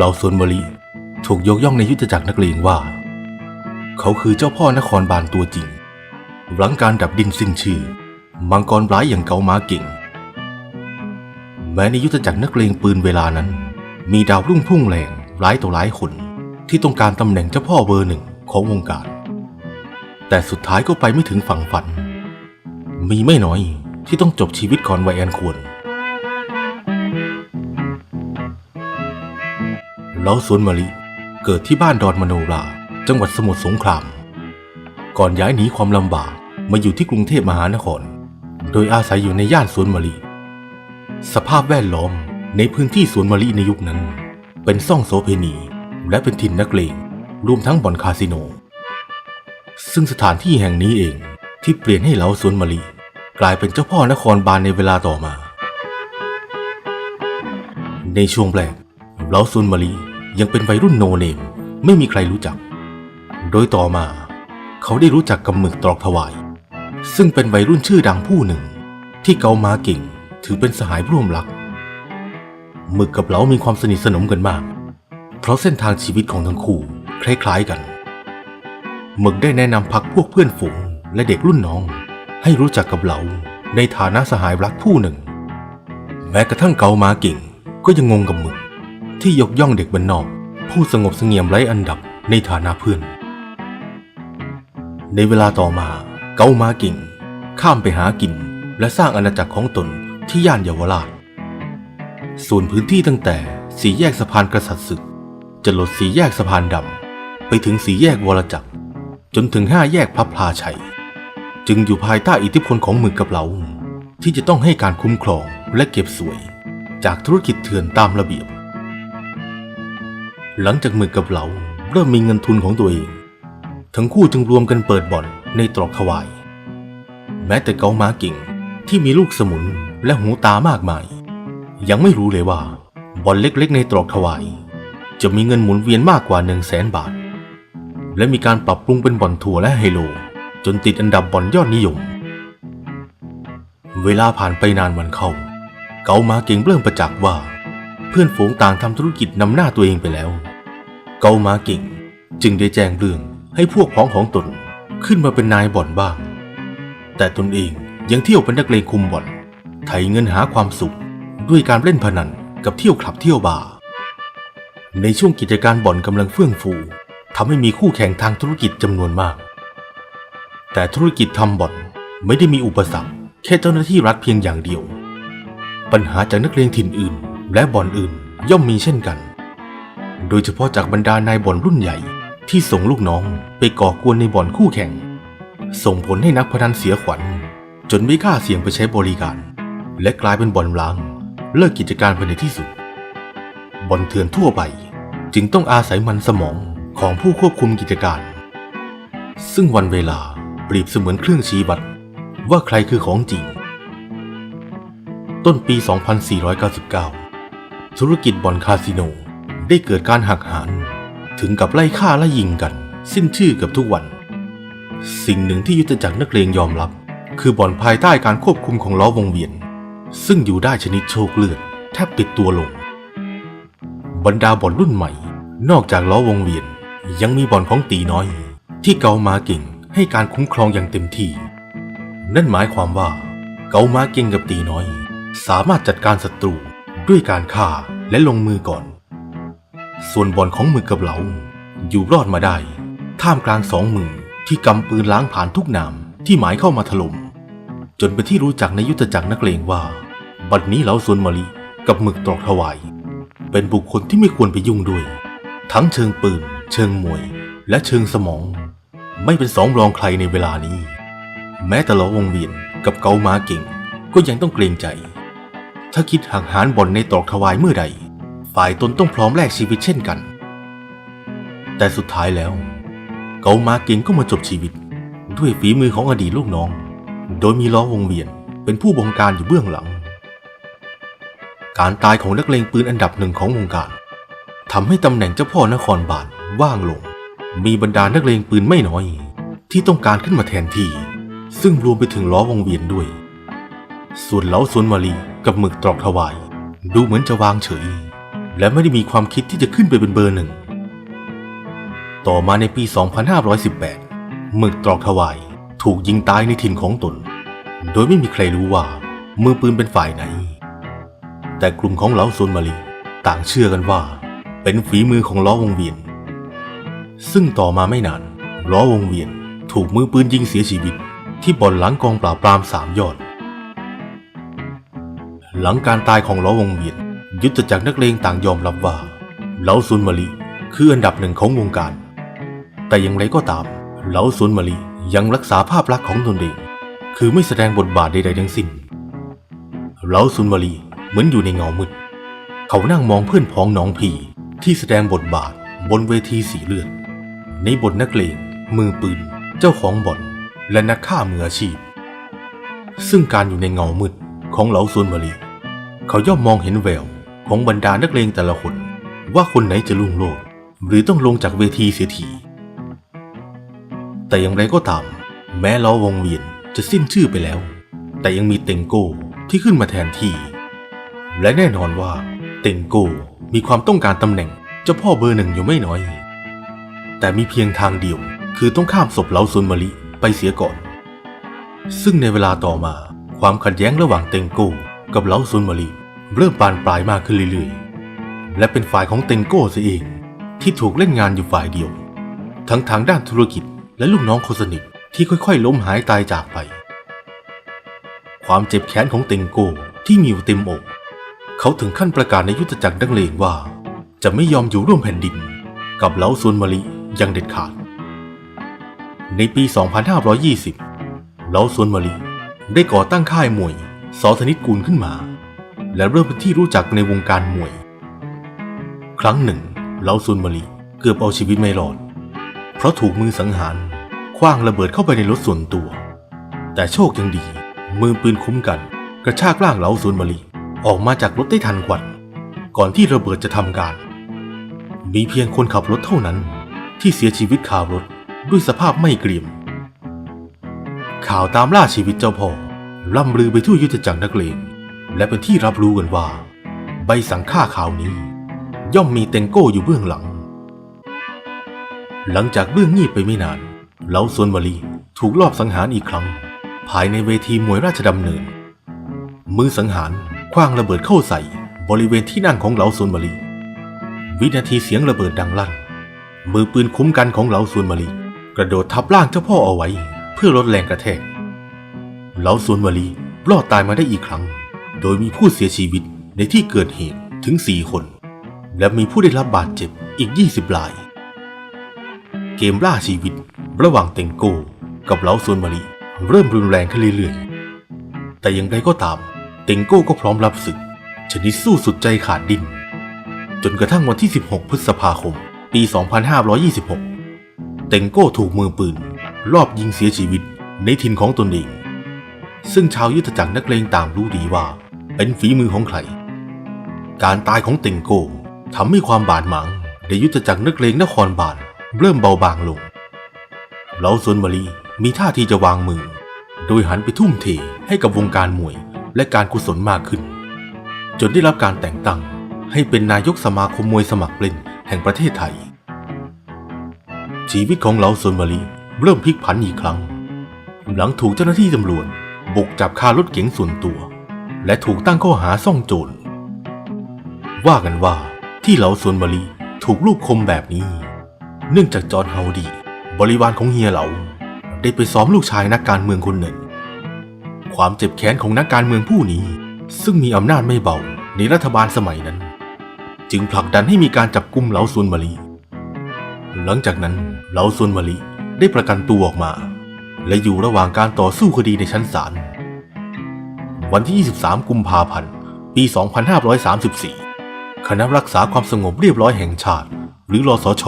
เหล่าสวนมะลิถูกยกย่องในยุทธจักรนักเลงว่า เขาคือเจ้าพ่อนครบาลตัวจริง หลังการดับดินสิ้นชื่อ มังกรร้ายอย่างเกามาเก่ง แม้ในยุทธจักรนักเลงปืนเวลานั้น มีดาวรุ่งพุ่งแรงหลายต่อหลายคนที่ต้องการตำแหน่งเจ้าพ่อเบอร์หนึ่งของวงการ แต่สุดท้ายก็ไปไม่ถึงฝั่งฝัน มีไม่น้อยที่ต้องจบชีวิตก่อนวัยอันควร เล้าสวนมะลิ เกิดที่บ้านดอนมโนรา จังหวัดสมุทรสงคราม ก่อนย้ายหนีความลำบากมาอยู่ที่กรุงเทพมหานคร โดยอาศัยอยู่ในย่านสวนมะลิ สภาพแวดล้อมในพื้นที่สวนมะลิในยุคนั้น เป็นซ่องโสเพณี และเป็นถิ่นนักเลงรวมทั้งบ่อนคาสิโน ซึ่งสถานที่แห่งนี้เองที่เปลี่ยนให้เหล้าสวนมะลิ กลายเป็นเจ้าพ่อนครบาลในเวลาต่อมา ในช่วงแรกเหล้าสวนมะลิ ยังเป็นวัยรุ่นโนเนมไม่มีใครรู้จัก โดยต่อมาเขาได้รู้จักกับหมึกตรอกถวาย ซึ่งเป็นวัยรุ่นชื่อดังผู้หนึ่ง ที่เกามาเก่งถือเป็นสหายร่วมรัก หมึกกับเหลามีความสนิทสนมกันมาก เพราะเส้นทางชีวิตของทั้งคู่คล้ายๆกัน หมึกได้แนะนำพักพวกเพื่อนฝูงและเด็กรุ่นน้อง ให้รู้จักกับเหลาในฐานะสหายรักผู้หนึ่ง แม้กระทั่งเกามาเก่งก็ยังงงกับหมึก ที่ยกย่องเด็กบ้านนอก ผู้สงบเสงี่ยมไร้อันดับในฐานะเพื่อน ในเวลาต่อมาเกามาเก่ง ข้ามไปหากิน และสร้างอาณาจักรของตนที่ย่านเยาวราช ส่วนพื้นที่ตั้งแต่สีแยกสะพานกษัตริย์ศึกจะลดสีแยกสะพานดำไปถึงสีแยกวรจักร จนถึงห้าแยกพระพลาชัย จึงอยู่ภายใต้อิทธิพลของหมึกกับเหลาที่จะต้องให้การคุ้มครองและเก็บสวย จากธุรกิจเถื่อนตามระเบียบ หลังจากหมึกกับเหลาเริ่มมีเงินทุนของตัวเอง ทั้งคู่จึงรวมกันเปิดบ่อนในตรอกถวาย แม้แต่เกามาเก่งที่มีลูกสมุนและหูตามากมาย ยังไม่รู้เลยว่าบ่อนเล็กๆ ในตรอกถวาย จะมีเงินหมุนเวียนมากกว่า1 0 0 0 0แสนบาท และมีการปรับปรุงเป็นบ่อนทัวและไฮโล จนติดอันดับบ่อนยอดนิยม เวลาผ่านไปนานวันเข้า เกามาเก่งเริ่มประจักษ์ว่า เพื่อนฝูงต่างทำธุรกิจนำหน้าตัวเองไปแล้ว เกามาเก่งจึงได้แจ้งเรื่องให้พวกพ้องของตนขึ้นมาเป็นนายบ่อนบ้าง แต่ตนเองยังเที่ยวเป็นนักเลงคุมบ่อน ไถเงินหาความสุข ด้วยการเล่นพนันกับเที่ยวคลับเที่ยวบาร์ ในช่วงกิจการบ่อนกำลังเฟื่องฟูทำให้มีคู่แข่งทางธุรกิจจำนวนมาก แต่ธุรกิจทำบ่อนไม่ได้มีอุปสรรคแค่เจ้าหน้าที่รัฐเพียงอย่างเดียว ปัญหาจากนักเลงถิ่นอื่น และบ่อนอื่นย่อมมีเช่นกัน โดยเฉพาะจากบรรดานายบ่อนรุ่นใหญ่ ที่ส่งลูกน้องไปก่อกวนในบ่อนคู่แข่ง ส่งผลให้นักพนันเสียขวัญ จนไม่กล้าเสี่ยงไปใช้บริการ และกลายเป็นบ่อนร้าง เลิกกิจการไปในที่สุด บ่อนเถื่อนทั่วไปจึงต้องอาศัยมันสมองของผู้ควบคุมกิจการ ซึ่งวันเวลาเปรียบเสมือนเครื่องชี้วัดว่าใครคือของจริง ต้นปี 2499 ธุรกิจบ่อนคาสิโนได้เกิดการหักหานถึงกับไล่ฆ่าและยิงกัน สิ้นชื่อกับทุกวัน สิ่งหนึ่งที่ยุทธจักรนักเลงยอมรับ คือบ่อนภายใต้การควบคุมของล้อวงเวียน ซึ่งอยู่ได้ชนิดโชคเลือดแทบติดตัวลง บรรดาบ่อนรุ่นใหม่ นอกจากล้อวงเวียน ยังมีบ่อนของตีน้อย ที่เกามาเก่งให้การคุ้มครองอย่างเต็มที่ นั่นหมายความว่า เกามาเก่งกับตีน้อย สามารถจัดการศัตรู ด้วยการฆ่าและลงมือก่อน ส่วนบ่อนของมือกับเหลาอยู่รอดมาได้ ท่ามกลางสองมือที่กำปืนล้างผ่านทุกนามที่หมายเข้ามาถล่มจนเป็นที่รู้จักในยุทธจักรนักเลงว่า บัดนี้เหลาส่วนมะลิกับหมึกตรอกถวาย เป็นบุคคลที่ไม่ควรไปยุ่งด้วย ทั้งเชิงปืน เชิงมวย และเชิงสมอง ไม่เป็นสองรองใครในเวลานี้ แม้แต่ล้อวงเวียนกับเกามาเก่งก็ยังต้องเกรงใจ ถ้าคิดห่างหานบ่อนในตรอกถวายเมื่อใด ฝ่ายตนต้องพร้อมแลกชีวิตเช่นกัน แต่สุดท้ายแล้ว เกามาเก่งก็มาจบชีวิต ด้วยฝีมือของอดีตลูกน้อง โดยมีล้อวงเวียนเป็นผู้บงการอยู่เบื้องหลัง การตายของนักเลงปืนอันดับหนึ่งของวงการทำให้ตำแหน่งเจ้าพ่อนครบาลว่างลง มีบรรดานักเลงปืนไม่น้อย ที่ต้องการขึ้นมาแทนที่ ซึ่งรวมไปถึงล้อวงเวียนด้วย ส่วนเหลาสวนมาลีกับหมึกตรอกถวาย ดูเหมือนจะวางเฉย และไม่ได้มีความคิดที่จะขึ้นไปเป็นเบอร์หนึ่ง ต่อมาในปี 2518 หมึกตรอกถวาย ถูกยิงตายในถิ่นของตน โดยไม่มีใครรู้ว่ามือปืนเป็นฝ่ายไหน แต่กลุ่มของเหลาซวนมาลีต่างเชื่อกันว่า เป็นฝีมือของล้อวงเวียน ซึ่งต่อมาไม่นานล้อวงเวียนถูกมือปืนยิงเสียชีวิต ที่บ่อนหลังกองปราบปรามสามยอด หลังการตายของล้อวงเวียนยุทธจักรนักเลงต่างยอมรับว่าเหลาซุนมาลีคืออันดับหนึ่งของวงการ แต่อย่างไรก็ตามเหลาซุนมาลียังรักษาภาพลักษณ์ของตนเอง คือไม่แสดงบทบาทใดๆทั้งสิ้นเหลาซุนมาลีเหมือนอยู่ในเงามืด เขานั่งมองเพื่อนพ้องน้องพี่ที่แสดงบทบาทบนเวทีสีเลือด ในบทนักเลงมือปืน เจ้าของบ่อนและนักฆ่ามืออาชีพ ซึ่งการอยู่ในเงามืดของเหลาซุนมาลี เขาย่อมมองเห็นแววของบรรดานักเลงแต่ละคน ว่าคนไหนจะลุ่งโลดหรือต้องลงจากเวทีเสียทีแต่อย่างไรก็ตาม แม้ล้อวงเวียนจะสิ้นชื่อไปแล้ว แต่ยังมีเต็งโก้ที่ขึ้นมาแทนที่ และแน่นอนว่า เต็งโก้มีความต้องการตำแหน่งเจ้าพ่อเบอร์หนึ่งอยู่ไม่น้อย แต่มีเพียงทางเดียว คือต้องข้ามศพเหลาซุนมาลิไปเสียก่อน ซึ่งในเวลาต่อมาความขัดแย้งระหว่างเต็งโก้กับเหลาซุนมาลิ เริ่มบานปลายมากขึ้นเรื่อยๆ และเป็นฝ่ายของเต็งโก้เสียเองที่ถูกเล่นงานอยู่ฝ่ายเดียว ทั้งทางด้านธุรกิจและลูกน้องคนสนิทที่ค่อยๆ ล้มหายตายจากไป ความเจ็บแค้นของเต็งโก้ที่มีอยู่เต็มอก เขาถึงขั้นประกาศในยุทธจักรดังเลงว่า จะไม่ยอมอยู่ร่วมแผ่นดิน กับเหลาซวนมาลิอย่างเด็ดขาด ในปี 2520 เหลาซวนมาลีได้ก่อตั้งค่ายมวยสอธนิตกูลขึ้นมา และเริ่มเป็นที่รู้จักในวงการมวย ครั้งหนึ่งเหลาซวนมาลีเกือบเอาชีวิตไม่รอด เพราะถูกมือสังหารคว้างระเบิดเข้าไปในรถส่วนตัว แต่โชคยังดี มือปืนคุ้มกัน กระชากร่างเหลาซวนมาลีออกมาจากรถได้ทันควันก่อนที่ระเบิดจะทำการ มีเพียงคนขับรถเท่านั้น ที่เสียชีวิตคารถด้วยสภาพไม่เกรียม ข่าวตามล่าชีวิตเจ้าพ่อล่ำลือไปทั่วยุทธจักรนักเลง และเป็นที่รับรู้กันว่า ใบสั่งฆ่าข่าวนี้ ย่อมมีเต็งโก้อยู่เบื้องหลัง หลังจากเรื่องงีบไปไม่นานเหลาซวนมาลีถูกลอบสังหารอีกครั้ง ภายในเวทีมวยราชดำเนิน มือสังหารคว้างระเบิดเข้าใส่บริเวณที่นั่งของเหลาซวนมาลี วินาทีเสียงระเบิดดังลั่น มือปืนคุ้มกันของเหลาซวนมาลีกระโดดทับร่างเจ้าพ่อเอาไว้ เพื่อลดแรงกระแทกเหลาซวนมาลีรอดตายมาได้อีกครั้ง โดยมีผู้เสียชีวิตในที่เกิดเหตุถึง 4 คน และมีผู้ได้รับบาดเจ็บอีก 20ราย เกมล่าชีวิตระหว่างเต็งโก้กับเหลาซวนมาลีเริ่มรุนแรงขึ้นเรื่อยๆ แต่อย่างไรก็ตาม เต็งโก้ก็พร้อมรับศึก ชนิดสู้สุดใจขาดดิ้น จนกระทั่งวันที่ 16 พฤษภาคม ปี 2526 เต็งโก้ถูกมือปืน รอบยิงเสียชีวิตในถิ่นของตนเอง ซึ่งชาวยุทธจักรนักเลงต่างรู้ดีว่า เป็นฝีมือของใคร การตายของเต็งโก้ทำให้ความบาดหมางในยุทธจักรนักเลงนครบาลเริ่มเบาบางลงเหลาซวนมาลีมีท่าทีจะวางมือ โดยหันไปทุ่มเทให้กับวงการมวยและการกุศลมากขึ้น จนได้รับการแต่งตั้งให้เป็นนายกสมาคมมวยสมัครเล่นแห่งประเทศไทย ชีวิตของเหลาซวนมาลีเริ่มพลิกผันอีกครั้ง หลังถูกเจ้าหน้าที่ตำรวจบุกจับคารถเก๋งส่วนตัว และถูกตั้งข้อหาซ่องโจร ว่ากันว่าที่เหลาซวนมาลีถูกลูกคมแบบนี้ เนื่องจากจอร์นเฮาดี บริวารของเฮียเหลา ได้ไปซ้อมลูกชายนักการเมืองคนหนึ่ง ความเจ็บแค้นของนักการเมืองผู้นี้ ซึ่งมีอำนาจไม่เบาในรัฐบาลสมัยนั้น จึงผลักดันให้มีการจับกุมเหลาซวนมาลีหลังจากนั้นเหลาซวนมาลีได้ประกันตัวออกมา และอยู่ระหว่างการต่อสู้คดีในชั้นศาล วันที่ 23 กุมภาพันธ์ ปี 2534 คณะรักษาความสงบเรียบร้อยแห่งชาติ หรือรอสช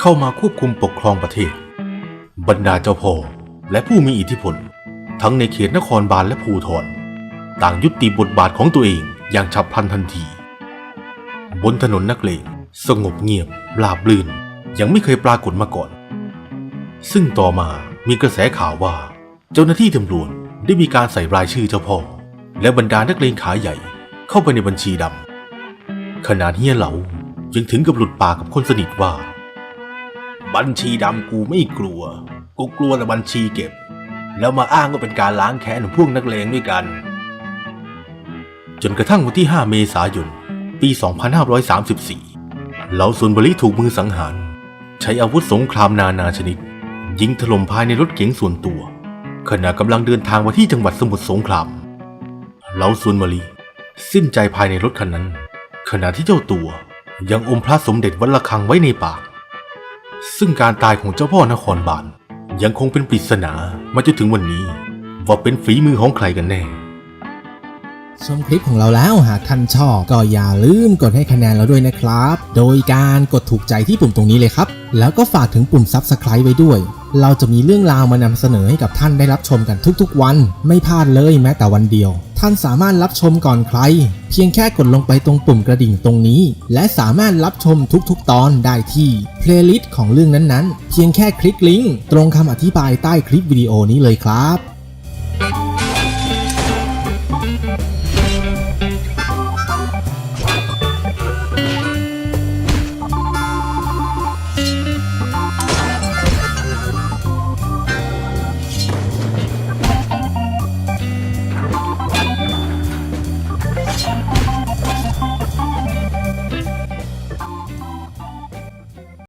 เข้ามาควบคุมปกครองประเทศ บรรดาเจ้าพ่อและผู้มีอิทธิพล ทั้งในเขตนครบาลและภูทรต่างยุติบทบาทของตัวเองอย่างฉับพลันทันที บนถนนนักเลงสงบเงียบลาบลื่น ยังไม่เคยปรากฏมาก่อน ซึ่งต่อมามีกระแสข่าวว่า เจ้าหน้าที่ตำรวจได้มีการใส่รายชื่อเจ้าพ่อ และบรรดานักเลงขาใหญ่เข้าไปในบัญชีดำขนาดเฮียเหลายังถึงกับหลุดปากกับคนสนิทว่า บัญชีดำกูไม่กลัว กูกลัวแต่บัญชีเก็บ แล้วมาอ้างว่าเป็นการล้างแค้นของพวกนักเลงด้วยกัน จนกระทั่งวันที่ 5 เมษายน ปี 2534 เหลาซุนบริถูกมือสังหาร ใช้อาวุธสงครามนานาชนิด ยิงถล่มภายในรถเก๋งส่วนตัว ขณะกำลังเดินทางมาที่จังหวัดสมุทรสงคราม เหลาซุนมาลี สิ้นใจภายในรถคันนั้น ขณะที่เจ้าตัวยังอมพระสมเด็จวัดระฆังไว้ในปาก ซึ่งการตายของเจ้าพ่อนครบาลยังคงเป็นปริศนามาจนถึงวันนี้ ว่าเป็นฝีมือของใครกันแน่ชมคลิปของเราแล้วหากท่านชอบก็อย่าลืมกดให้คะแนนเราด้วยนะครับ โดยการกดถูกใจที่ปุ่มตรงนี้เลยครับ แล้วก็ฝากถึงปุ่ม Subscribe ไว้ด้วย เราจะมีเรื่องราวมานำเสนอให้กับท่านได้รับชมกันทุกๆวัน ไม่พลาดเลยแม้แต่วันเดียว ท่านสามารถรับชมก่อนใคร เพียงแค่กดลงไปตรงปุ่มกระดิ่งตรงนี้ และสามารถรับชมทุกๆ ตอนได้ที่เพลย์ลิสต์ของเรื่องนั้นๆ เพียงแค่คลิกลิงก์ตรงคำอธิบายใต้คลิปวิดีโอนี้เลยครับ